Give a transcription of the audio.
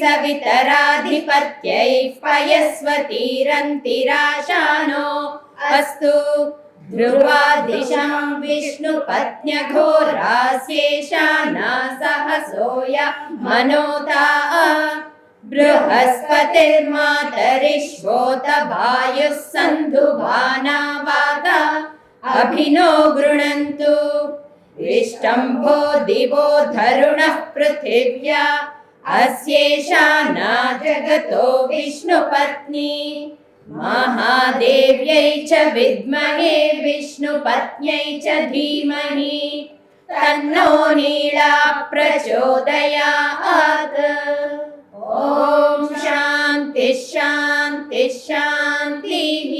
सवितराधिपत्यैः पयस्वतीरन्तिराशानो अस्तु ध्रुवादिशां विष्णुपत्न्यघोरास्येषाना सहसोय मनोता बृहस्पतिर्मातरिष्वोत वायुः सन्धुभाना वाता अभिनो गृणन्तु विष्टम्भो दिवो धरुणः पृथिव्या अस्येषा न जगतो विष्णुपत्नी। महादेव्यै च विद्महे विष्णुपत्न्यै च धीमहि। तन्नो नीला प्रचोदयात्। ॐ शान्ति शान्ति शान्तिः